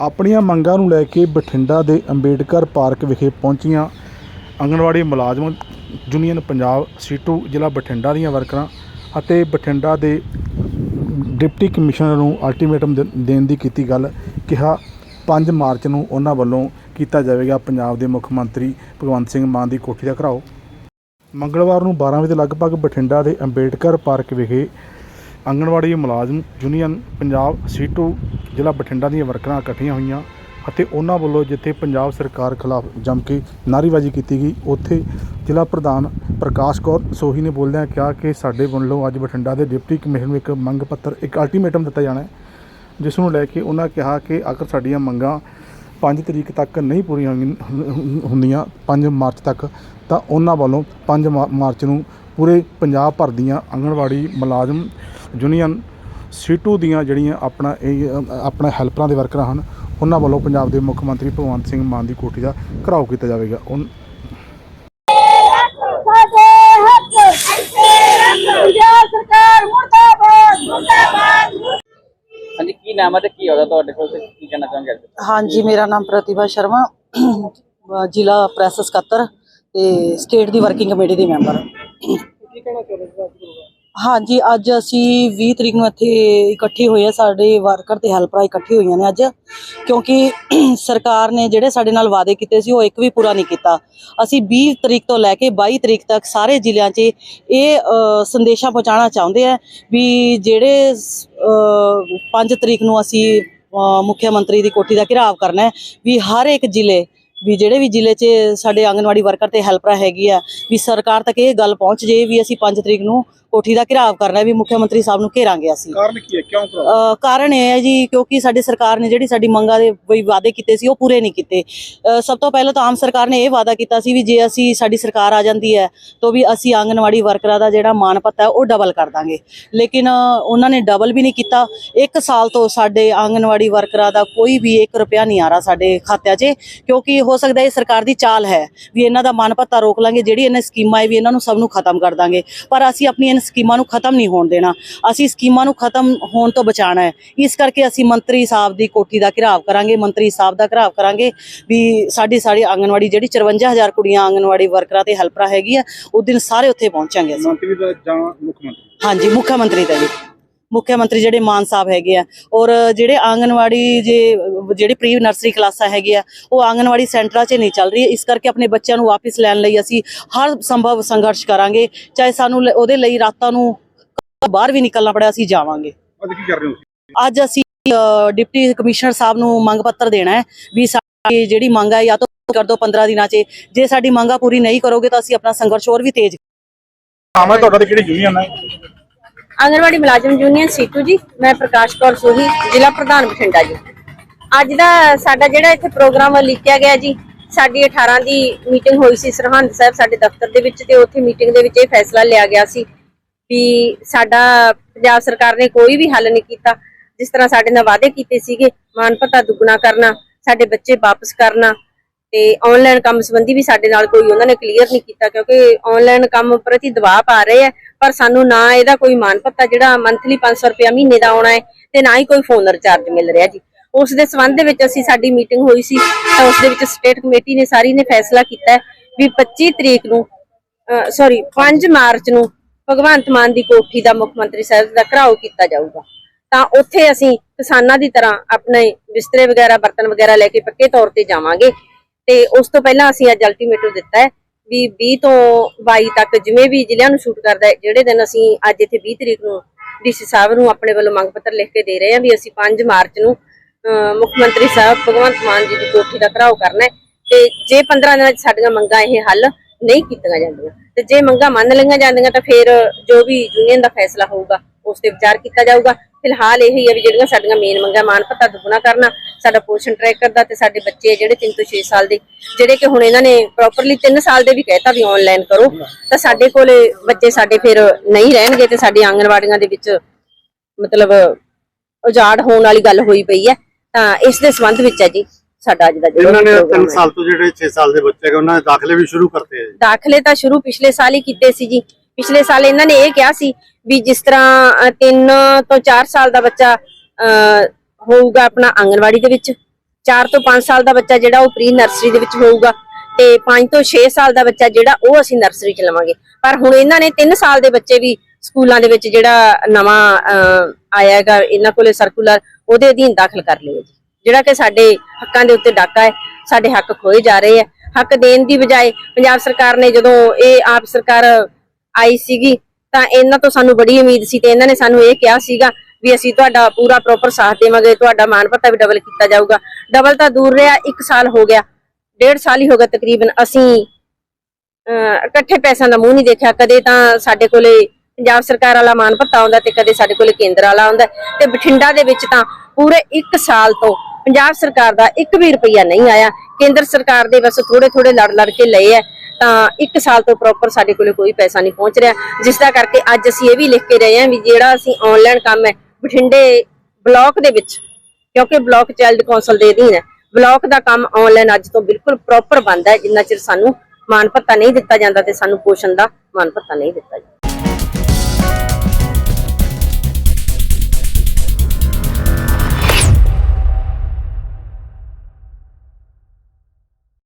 ਆਪਣੀਆਂ ਮੰਗਾਂ ਨੂੰ ਲੈ ਕੇ ਬਠਿੰਡਾ ਦੇ ਅੰਬੇਡਕਰ ਪਾਰਕ ਵਿਖੇ ਪਹੁੰਚੀਆਂ। ਆਂਗਣਵਾੜੀ ਮੁਲਾਜ਼ਮ ਯੂਨੀਅਨ ਪੰਜਾਬ ਸੀਟੂ ਜ਼ਿਲ੍ਹਾ ਬਠਿੰਡਾ ਦੀਆਂ ਵਰਕਰਾਂ ਅਤੇ ਬਠਿੰਡਾ ਦੇ ਡਿਪਟੀ ਕਮਿਸ਼ਨਰ ਨੂੰ ਅਲਟੀਮੇਟਮ ਦੇਣ ਦੀ ਕੀਤੀ ਗੱਲ ਕਿਹਾ। 5 ਮਾਰਚ ਨੂੰ ਉਹਨਾਂ ਵੱਲੋਂ ਕੀਤਾ ਜਾਵੇਗਾ ਪੰਜਾਬ ਦੇ ਮੁੱਖ ਮੰਤਰੀ ਭਗਵੰਤ ਸਿੰਘ ਮਾਨ ਦੀ ਕੋਠੀ ਦਾ ਘਰਾਓ। ਮੰਗਲਵਾਰ ਨੂੰ 12 ਵਜੇ ਲਗਭਗ ਬਠਿੰਡਾ ਦੇ ਅੰਬੇਡਕਰ ਪਾਰਕ ਵਿਖੇ ਆਂਗਣਵਾੜੀ ਮੁਲਾਜ਼ਮ ਯੂਨੀਅਨ ਪੰਜਾਬ ਸੀਟੂ ਜ਼ਿਲ੍ਹਾ ਬਠਿੰਡਾ ਦੀਆਂ ਵਰਕਰਾਂ ਇਕੱਠੀਆਂ ਹੋਈਆਂ ਅਤੇ ਉਹਨਾਂ ਵੱਲੋਂ ਜਿੱਥੇ ਪੰਜਾਬ ਸਰਕਾਰ ਖਿਲਾਫ ਜੰਮ ਕੇ ਨਾਅਰੇਬਾਜ਼ੀ ਕੀਤੀ ਗਈ, ਉੱਥੇ ਜ਼ਿਲ੍ਹਾ ਪ੍ਰਧਾਨ ਪ੍ਰਕਾਸ਼ ਕੌਰ ਸੋਹੀ ਨੇ ਬੋਲਦਿਆਂ ਕਿਹਾ ਕਿ ਸਾਡੇ ਵੱਲੋਂ ਅੱਜ ਬਠਿੰਡਾ ਦੇ ਡਿਪਟੀ ਕਮਿਸ਼ਨਰ ਨੂੰ ਇੱਕ ਮੰਗ ਪੱਤਰ, ਇੱਕ ਅਲਟੀਮੇਟਮ ਦਿੱਤਾ ਜਾਣਾ ਹੈ, ਜਿਸ ਨੂੰ ਲੈ ਕੇ ਉਹਨਾਂ ਕਿਹਾ ਕਿ ਅਗਰ ਸਾਡੀਆਂ ਮੰਗਾਂ 5 ਤਰੀਕ ਤੱਕ ਨਹੀਂ ਪੂਰੀਆਂ ਹੁੰਦੀਆਂ 5 ਮਾਰਚ ਤੱਕ, ਤਾਂ ਉਹਨਾਂ ਵੱਲੋਂ 5 ਮਾ- ਮਾਰਚ ਨੂੰ ਪੂਰੇ ਪੰਜਾਬ ਭਰ ਦੀਆਂ ਆਂਗਣਵਾੜੀ ਮੁਲਾਜ਼ਮ ਯੂਨੀਅਨ ਸੀਟੂ ਦੀਆਂ ਜਿਹੜੀਆਂ ਆਪਣਾ ਇਹ ਆਪਣਾ ਹੈਲਪਰਾਂ ਦੇ ਵਰਕਰਾਂ ਹਨ ਉਹਨਾਂ ਵੱਲੋਂ ਪੰਜਾਬ ਦੇ ਮੁੱਖ ਮੰਤਰੀ ਭਗਵੰਤ ਸਿੰਘ ਮਾਨ ਦੀ ਕੋਠੀ ਦਾ ਘਰਾਓ ਕੀਤਾ ਜਾਵੇਗਾ। ਉਨ- ਹਾਂਜੀ ਕੀ ਨਾਮ ਹੈ ਤੇ ਕੀ ਹੋਦਾ ਤੁਹਾਡੇ ਕੋਲ ਤੇ? ਕੀ ਕਹਿਣਾ ਚਾਹਾਂਗੇ? ਹਾਂਜੀ ਮੇਰਾ ਨਾਮ ਪ੍ਰਤਿਭਾ ਸ਼ਰਮਾ ਜ਼ਿਲ੍ਹਾ ਪ੍ਰੈਸ ਸਕੱਤਰ ਤੇ ਸਟੇਟ ਦੀ ਵਰਕਿੰਗ ਕਮੇਟੀ ਦੀ ਮੈਂਬਰ। ਹਾਂਜੀ, ਅੱਜ ਅਸੀਂ 20 ਤਰੀਕ ਨੂੰ ਇੱਥੇ ਇਕੱਠੇ ਹੋਏ ਆ, ਸਾਡੇ ਵਰਕਰ ਤੇ ਹੈਲਪਰਾਂ ਇਕੱਠੇ ਹੋਈਆਂ ਨੇ ਅੱਜ। ਕਿਉਂਕਿ ਸਰਕਾਰ ਨੇ ਜਿਹੜੇ ਸਾਡੇ ਨਾਲ ਵਾਅਦੇ ਕੀਤੇ ਸੀ, ਉਹ ਇੱਕ ਵੀ ਪੂਰਾ ਨਹੀਂ ਕੀਤਾ। ਅਸੀਂ 20 ਤਰੀਕ ਤੋਂ ਲੈ ਕੇ 22 ਤਰੀਕ ਤੱਕ ਸਾਰੇ ਜ਼ਿਲ੍ਹਿਆਂ 'ਚ ਇਹ ਸੰਦੇਸ਼ਾਂ ਪਹੁੰਚਾਉਣਾ ਚਾਹੁੰਦੇ ਆ ਵੀ ਜਿਹੜੇ 5 ਤਰੀਕ ਨੂੰ ਅਸੀਂ ਮੁੱਖ ਮੰਤਰੀ ਦੀ ਕੋਠੀ ਦਾ ਘਿਰਾਵ ਕਰਨਾ ਹੈ, ਵੀ ਹਰ ਇੱਕ ਜ਼ਿਲ੍ਹੇ ਵੀ ਜਿਹੜੇ ਵੀ ਜ਼ਿਲ੍ਹੇ 'ਚ ਸਾਡੇ ਆਂਗਨਵਾੜੀ ਵਰਕਰ ਤੇ ਹੈਲਪਰ ਹੈਗੀ ਆ ਵੀ ਸਰਕਾਰ ਤੱਕ ਇਹ ਗੱਲ ਪਹੁੰਚ ਜੇ ਵੀ ਅਸੀਂ 5 ਤਰੀਕ ਨੂੰ ਕੋਠੀ ਦਾ ਘਿਰਾਵ ਕਰਨਾ ਵੀ ਮੁੱਖ ਮੰਤਰੀ ਸਾਹਿਬ ਨੂੰ ਘੇਰਾਂਗੇ ਅਸੀਂ। ਕਾਰਨ ਕੀ ਹੈ? ਕਿਉਂ ਅ, ਕਾਰਨ ਇਹ ਹੈ ਜੀ ਕਿਉਂਕਿ ਸਾਡੀ ਸਰਕਾਰ ਨੇ ਜਿਹੜੀ ਸਾਡੀ ਮੰਗਾਂ ਦੇ ਵੀ ਵਾਅਦੇ ਕੀਤੇ ਸੀ ਉਹ ਪੂਰੇ ਨਹੀਂ ਕੀਤੇ। ਸਭ ਤੋਂ ਪਹਿਲਾਂ ਤਾਂ ਆਮ ਸਰਕਾਰ ਨੇ ਇਹ ਵਾਅਦਾ ਕੀਤਾ ਸੀ ਵੀ ਜੇ ਅਸੀਂ ਸਾਡੀ ਸਰਕਾਰ ਆ ਜਾਂਦੀ ਹੈ ਤਾਂ ਵੀ ਅਸੀਂ ਆਂਗਨਵਾੜੀ ਵਰਕਰਾਂ ਦਾ ਜਿਹੜਾ ਮਾਣ ਪੱਤਾ ਹੈ ਉਹ ਡਬਲ ਕਰ ਦਾਂਗੇ। ਲੇਕਿਨ ਉਹਨਾਂ ਨੇ ਡਬਲ ਵੀ ਨਹੀਂ ਕੀਤਾ। ਇੱਕ ਸਾਲ ਤੋਂ ਸਾਡੇ ਆਂਗਨਵਾੜੀ ਵਰਕਰਾਂ ਦਾ ਕੋਈ ਵੀ 1 ਰੁਪਿਆ ਨਹੀਂ ਆ ਰਿਹਾ ਸਾਡੇ ਖਾਤਿਆਂ 'ਚ ਕਿਉਂਕਿ ਹੋ ਸਕਦਾ ਇਹ ਸਰਕਾਰ ਦੀ ਚਾਲ ਹੈ ਵੀ ਇਹਨਾਂ ਦਾ ਮਾਣ ਪੱਤਾ ਰੋਕ ਲਾਂਗੇ ਜਿਹੜੀ ਇਹਨਾਂ ਸਕੀਮਾਂ ਹੈ ਵੀ ਇਹਨਾਂ ਨੂੰ ਸਭ ਨੂੰ ਖਤਮ ਕਰ ਦਾਂਗੇ। ਪਰ ਅਸੀਂ ਆਪਣੀਆਂ ਇਹਨਾਂ ਸਕੀਮਾਂ ਨੂੰ ਖਤਮ ਨਹੀਂ ਹੋਣ ਦੇਣਾ। ਅਸੀਂ ਸਕੀਮਾਂ ਨੂੰ ਖਤਮ ਹੋਣ ਤੋਂ ਬਚਾਉਣਾ ਹੈ। ਇਸ ਕਰਕੇ ਅਸੀਂ ਮੰਤਰੀ ਸਾਹਿਬ ਦੀ ਕੋਠੀ ਦਾ ਘਿਰਾਵ ਕਰਾਂਗੇ ਮੰਤਰੀ ਸਾਹਿਬ ਦਾ ਘਿਰਾਵ ਕਰਾਂਗੇ ਵੀ ਸਾਡੀ ਸਾਡੀ ਆਂਗਨਵਾੜੀ ਜਿਹੜੀ 54000 ਕੁੜੀਆਂ ਆਂਗਨਵਾੜੀ ਵਰਕਰਾਂ ਤੇ ਹੈਲਪਰਾਂ ਹੈਗੀ ਆ ਉਸ ਦਿਨ ਸਾਰੇ ਉੱਥੇ ਪਹੁੰਚਾਂਗੇ ਅਸੀਂ। ਮੰਤਰੀ ਦਾ ਜਾਂ ਮੁੱਖ ਮੰਤਰੀ? ਹਾਂਜੀ ਮੁੱਖ ਮੰਤਰੀ ਦਾ ਜੀ। ਮੁੱਖ ਮੰਤਰੀ ਜਿਹੜੇ ਮਾਨ ਸਾਹਿਬ ਹੈਗੇ ਆ ਔਰ ਜਿਹੜੇ ਆਂਗਨਵਾੜੀ ਜੇ ਜਿਹੜੇ ਪ੍ਰੀ ਨਰਸਰੀ ਕਲਾਸਾਂ ਹੈਗੇ ਆ ਉਹ ਆਂਗਨਵਾੜੀ ਸੈਂਟਰਾਂ 'ਚ ਨਹੀਂ ਚੱਲ ਰਹੀ। ਇਸ ਕਰਕੇ ਆਪਣੇ ਬੱਚਿਆਂ ਨੂੰ ਵਾਪਸ ਲੈਣ ਲਈ ਅਸੀਂ ਹਰ ਸੰਭਵ ਸੰਘਰਸ਼ ਕਰਾਂਗੇ ਚਾਹੇ ਸਾਨੂੰ ਉਹਦੇ ਲਈ ਰਾਤਾਂ ਨੂੰ ਬਾਹਰ ਵੀ ਨਿਕਲਣਾ ਪੜਿਆ ਅਸੀਂ ਜਾਵਾਂਗੇ। ਅੱਜ ਕੀ ਕਰ ਰਹੇ ਹੋ ਅੱਜ ਅਸੀਂ ਡਿਪਟੀ ਕਮਿਸ਼ਨਰ ਸਾਹਿਬ ਨੂੰ ਮੰਗ ਪੱਤਰ ਦੇਣਾ ਹੈ ਵੀ ਸਾਡੀ ਜਿਹੜੀ ਮੰਗ ਹੈ ਜਾਂ ਤਾਂ ਕਰ ਦਿਓ 15 ਦਿਨਾਂ 'ਚ। ਜੇ ਸਾਡੀ ਮੰਗਾਂ ਪੂਰੀ ਨਹੀਂ ਕਰੋਗੇ ਤਾਂ ਅਸੀਂ ਆਪਣਾ ਸੰਘਰਸ਼ ਹੋਰ ਵੀ ਤੇਜ਼ ਹੈ ਤੁਹਾਡਾ ਤੇ ਕਿਹੜੀ ਯੂਨੀਅਨ ਹੈ? ਆਂਗਨਵਾੜੀ ਮੁਲਾਜ਼ਮ ਯੂਨੀਅਨ ਸੀਟੂ ਜੀ, ਮੈਂ ਪ੍ਰਕਾਸ਼ ਕੌਰ ਸੋਹੀ, ਜ਼ਿਲ੍ਹਾ ਪ੍ਰਧਾਨ ਬਠਿੰਡਾ ਜੀ। ਅੱਜ ਦਾ ਸਾਡਾ ਜਿਹੜਾ ਇੱਥੇ ਪ੍ਰੋਗਰਾਮ ਲਿਖਿਆ ਗਿਆ ਜੀ, ਸਾਡੀ 18 ਦੀ ਮੀਟਿੰਗ ਹੋਈ ਸੀ, ਸਰਹੰਦ ਸਾਹਿਬ ਸਾਡੇ ਦਫ਼ਤਰ ਦੇ ਵਿੱਚ ਤੇ ਉੱਥੇ ਮੀਟਿੰਗ ਦੇ ਵਿੱਚ ਇਹ ਫੈਸਲਾ ਲਿਆ ਗਿਆ ਸੀ ਵੀ ਸਾਡਾ ਪੰਜਾਬ ਸਰਕਾਰ ਨੇ ਕੋਈ ਵੀ ਹੱਲ ਨਹੀਂ ਕੀਤਾ, ਜਿਸ ਤਰ੍ਹਾਂ ਸਾਡੇ ਨਾਲ ਵਾਅਦੇ ਕੀਤੇ ਸੀਗੇ ਮਾਨ ਭੱਤਾ ਦੁੱਗਣਾ ਕਰਨਾ, ਸਾਡੇ ਬੱਚੇ ਵਾਪਸ ਕਰਨਾ ਤੇ ਆਨਲਾਈਨ ਕੰਮ ਸੰਬੰਧੀ ਵੀ ਸਾਡੇ ਨਾਲ ਕੋਈ ਉਹਨਾਂ ਨੇ ਕਲੀਅਰ ਨਹੀਂ ਕੀਤਾ, ਕਿਉਂਕਿ ਆਨਲਾਈਨ ਕੰਮ ਪ੍ਰਤੀ ਦਬਾਅ ਪਾ ਰਹੇ ਆ ਪਰ ਸਾਨੂੰ ਨਾ ਇਹਦਾ ਕੋਈ ਮਾਨ ਭੱਤਾ, ਜਿਹੜਾ ਮੰਥਲੀ 500 ਰੁਪਏ ਮਹੀਨੇ ਦਾ ਆਉਣਾ ਹੈ, ਤੇ ਨਾ ਹੀ ਕੋਈ ਫੋਨ ਰਿਚਾਰਜ ਮਿਲ ਰਿਹਾ ਜੀ। ਉਸ ਦੇ ਸੰਬੰਧ ਦੇ ਵਿੱਚ ਅਸੀਂ ਸਾਡੀ ਮੀਟਿੰਗ ਹੋਈ ਸੀ, ਤਾਂ ਉਸ ਦੇ ਵਿੱਚ ਸਟੇਟ ਕਮੇਟੀ ਨੇ ਸਾਰੀ ਨੇ ਫੈਸਲਾ ਕੀਤਾ ਵੀ 25 ਤਰੀਕ ਨੂੰ ਸੌਰੀ 5 ਮਾਰਚ ਨੂੰ ਭਗਵੰਤ ਮਾਨ ਦੀ ਕੋਠੀ ਦਾ ਮੁੱਖ ਮੰਤਰੀ ਸਾਹਿਬ ਦਾ ਘਰਾਓ ਕੀਤਾ ਜਾਊਗਾ। ਤਾਂ ਉੱਥੇ ਅਸੀਂ ਕਿਸਾਨਾਂ ਦੀ ਤਰ੍ਹਾਂ ਆਪਣੇ ਬਿਸਤਰੇ ਵਗੈਰਾ, ਬਰਤਨ ਵਗੈਰਾ ਲੈ ਕੇ ਪੱਕੇ ਤੌਰ ਤੇ ਜਾਵਾਂਗੇ। ਤੇ ਉਸ ਤੋਂ ਪਹਿਲਾਂ ਅਸੀਂ ਅੱਜ ਅਲਟੀਮੇਟਮ ਦਿੱਤਾ ਹੈ ਵੀ 20 ਤੋਂ 22 ਤੱਕ ਜਿਵੇਂ ਵੀ ਜ਼ਿਲ੍ਹਿਆਂ ਨੂੰ ਸ਼ੂਟ ਕਰਦਾ ਹੈ, ਜਿਹੜੇ ਦਿਨ ਅਸੀਂ ਅੱਜ ਇੱਥੇ 20 ਤਰੀਕ ਨੂੰ ਡੀਸੀ ਸਾਹਿਬ ਨੂੰ ਆਪਣੇ ਵੱਲੋਂ ਮੰਗ ਪੱਤਰ ਲਿਖ ਕੇ ਦੇ ਰਹੇ ਹਾਂ ਵੀ ਅਸੀਂ 5 ਮਾਰਚ ਨੂੰ ਮੁੱਖ ਮੰਤਰੀ ਸਾਹਿਬ ਭਗਵੰਤ ਮਾਨ ਜੀ ਦੀ ਕੋਠੀ ਦਾ ਘਰਾਓ ਕਰਨਾ ਹੈ ਤੇ ਜੇ 15 ਦਿਨਾਂ 'ਚ ਸਾਡੀਆਂ ਮੰਗਾਂ ਇਹ ਹੱਲ ਨਹੀਂ ਕੀਤੀਆਂ ਜਾਂਦੀਆਂ, ਤੇ ਜੇ ਮੰਗਾਂ ਮੰਨ ਲਈਆਂ ਜਾਂਦੀਆਂ ਤਾਂ ਫਿਰ ਜੋ ਵੀ ਯੂਨੀਅਨ ਦਾ ਫੈਸਲਾ ਹੋਊਗਾ, ਉਸ ਤੇ ਵਿਚਾਰ ਕੀਤਾ ਜਾਊਗਾ। ਫਿਲਹਾਲ ਇਹ ਹੀ ਹੈ ਵੀ ਜਿਹੜੀਆਂ ਸਾਡੀਆਂ ਮੇਨ ਮੰਗਾਂ ਮਾਨ ਭੱਤਾ ਦੁੱਗਣਾ ਕਰਨਾ ਸਾਡਾ ਪੋਸ਼ਨ ਟਰੈਕਰ ਦਾ ਤੇ ਸਾਡੇ ਬੱਚੇ ਜਿਹੜੇ 3 ਤੋਂ 6 ਸਾਲ ਦੇ ਜਿਹੜੇ ਕਿ ਹੁਣ ਇਹਨਾਂ ਨੇ ਪ੍ਰੋਪਰਲੀ 3 ਸਾਲ ਦੇ ਵੀ ਕਹਿਤਾ ਵੀ ਆਨਲਾਈਨ ਕਰੋ ਤਾਂ ਸਾਡੇ ਕੋਲੇ ਬੱਚੇ ਸਾਡੇ ਫਿਰ ਨਹੀਂ ਰਹਿਣਗੇ ਤੇ ਸਾਡੀ ਆਂਗਣਵਾੜੀਆਂ ਦੇ ਵਿੱਚ ਮਤਲਬ ਉਜਾੜ ਹੋਣ ਵਾਲੀ ਗੱਲ ਹੋਈ ਪਈ ਹੈ ਤਾਂ ਇਸ ਦੇ ਸੰਬੰਧ ਵਿੱਚ ਹੈ ਜੀ ਸਾਡਾ ਅੱਜ ਦਾ ਜਿਹੜਾ ਇਹਨਾਂ ਨੇ program 3 ਹੈ। ਸਾਲ ਤੋਂ ਜਿਹੜੇ 6 ਸਾਲ ਦੇ ਬੱਚੇ ਹੈਗੇ ਉਹਨਾਂ ਦੇ ਦਾਖਲੇ ਵੀ ਸ਼ੁਰੂ ਕਰਤੇ ਹੈ ਦਾਖਲੇ ਤਾਂ ਸ਼ੁਰੂ ਪਿਛਲੇ ਸਾਲ ਹੀ ਕੀਤੇ ਸੀ ਜੀ ਪਿਛਲੇ ਸਾਲ ਇਹਨਾਂ ਨੇ ਇਹ ਕਿਹਾ ਸੀ ਵੀ ਜਿਸ ਤਰ੍ਹਾਂ 3 ਤੋਂ 4 ਸਾਲ ਦਾ ਬੱਚਾ ਹੋਊਗਾ ਆਪਣਾ ਆਂਗਨਵਾੜੀ ਦੇ ਵਿੱਚ। 4 ਤੋਂ 5 ਸਾਲ ਦਾ ਬੱਚਾ ਜਿਹੜਾ ਉਹ ਪ੍ਰੀ ਨਰਸਰੀ ਦੇ ਵਿੱਚ ਹੋਊਗਾ ਤੇ 5 ਤੋਂ 6 ਸਾਲ ਦਾ ਬੱਚਾ ਜਿਹੜਾ ਉਹ ਅਸੀਂ ਨਰਸਰੀ ਚ ਲਵਾਂਗੇ। ਪਰ ਹੁਣ ਇਹਨਾਂ ਨੇ 3 ਸਾਲ ਦੇ ਬੱਚੇ ਵੀ ਸਕੂਲਾਂ ਦੇ ਵਿੱਚ ਜਿਹੜਾ ਨਵਾਂ ਆਇਆ ਹੈਗਾ, ਇਹਨਾਂ ਕੋਲੇ ਸਰਕੂਲਰ ਉਹਦੇ ਅਧੀਨ ਦਾਖਲ ਕਰ ਲਿਓ ਜੀ। ਜਿਹੜਾ ਕਿ ਸਾਡੇ ਹੱਕਾਂ ਦੇ ਉੱਤੇ ਡਾਕਾ ਹੈ, ਸਾਡੇ ਹੱਕ ਖੋਏ ਜਾ ਰਹੇ ਹੈ ਹੱਕ ਦੇਣ ਦੀ ਬਜਾਏ ਪੰਜਾਬ ਸਰਕਾਰ ਨੇ ਜਦੋਂ ਇਹ ਆਪ ਸਰਕਾਰ ਆਈ ਸੀਗੀ, ਤਾਂ ਇਹਨਾਂ ਤੋਂ ਸਾਨੂੰ ਬੜੀ ਉਮੀਦ ਸੀ ਤੇ ਇਹਨਾਂ ਨੇ ਸਾਨੂੰ ਇਹ ਕਿਹਾ ਸੀਗਾ ਵੀ ਅਸੀਂ ਤੁਹਾਡਾ ਪੂਰਾ ਪ੍ਰੋਪਰ ਸਾਥ ਦੇਵਾਂਗੇ, ਤੁਹਾਡਾ ਮਾਣ ਭੱਤਾ ਵੀ ਡਬਲ ਕੀਤਾ ਜਾਊਗਾ। ਡਬਲ ਤਾਂ ਦੂਰ ਰਿਹਾ 1 ਸਾਲ ਹੋ ਗਿਆ। ਡੇਢ ਸਾਲ ਹੀ ਹੋ ਗਿਆ ਤਕਰੀਬਨ ਅਸੀਂ ਇਕੱਠੇ ਪੈਸਿਆਂ ਦਾ ਮੂੰਹ ਨਹੀਂ ਦੇਖਿਆ। ਕਦੇ ਤਾਂ ਸਾਡੇ ਕੋਲੇ ਪੰਜਾਬ ਸਰਕਾਰ ਵਾਲਾ ਮਾਣ ਭੱਤਾ ਆਉਂਦਾ ਤੇ ਕਦੇ ਸਾਡੇ ਕੋਲੇ ਕੇਂਦਰ ਵਾਲਾ ਆਉਂਦਾ। ਤੇ ਬਠਿੰਡਾ ਦੇ ਵਿੱਚ ਤਾਂ ਪੂਰੇ 1 ਸਾਲ ਤੋਂ ਪੰਜਾਬ ਸਰਕਾਰ ਦਾ 1 ਵੀ ਰੁਪਈਆ ਨਹੀਂ ਆਇਆ। ਕੇਂਦਰ ਸਰਕਾਰ ਦੇ ਬਸ ਥੋੜੇ ਥੋੜੇ ਲੜ ਲੜ ਕੇ ਲਏ ਆ ਤਾਂ 1 ਸਾਲ ਤੋਂ ਪ੍ਰੋਪਰ ਸਾਡੇ ਕੋਲੇ ਕੋਈ ਪੈਸਾ ਨਹੀਂ ਪਹੁੰਚ ਰਿਹਾ। ਜਿਸ ਦਾ ਕਰਕੇ ਅੱਜ ਅਸੀਂ ਇਹ ਵੀ ਲਿਖ ਕੇ ਰਹੇ ਹਾਂ ਵੀ ਜਿਹੜਾ ਅਸੀਂ ਆਨਲਾਈਨ ਕੰਮ ਹੈ ਬਠਿੰਡੇ ਬਲਾਕ ਦੇ ਵਿੱਚ, ਕਿਉਂਕਿ ਬਲਾਕ ਚਾਈਲਡ ਕੌਂਸਲ ਦੇ ਅਧੀਨ ਹੈ। ਬਲਾਕ ਦਾ ਕੰਮ ਆਨਲਾਈਨ ਅੱਜ ਤੋਂ ਬਿਲਕੁਲ ਪ੍ਰੋਪਰ ਬੰਦ ਹੈ। ਜਿੰਨਾ ਚਿਰ ਸਾਨੂੰ ਮਾਨ ਭੱਤਾ ਨਹੀਂ ਦਿੱਤਾ ਜਾਂਦਾ ਤੇ ਸਾਨੂੰ ਪੋਸ਼ਣ ਦਾ ਮਾਨ ਭੱਤਾ ਨਹੀਂ ਦਿੱਤਾ ਜਾਂਦਾ।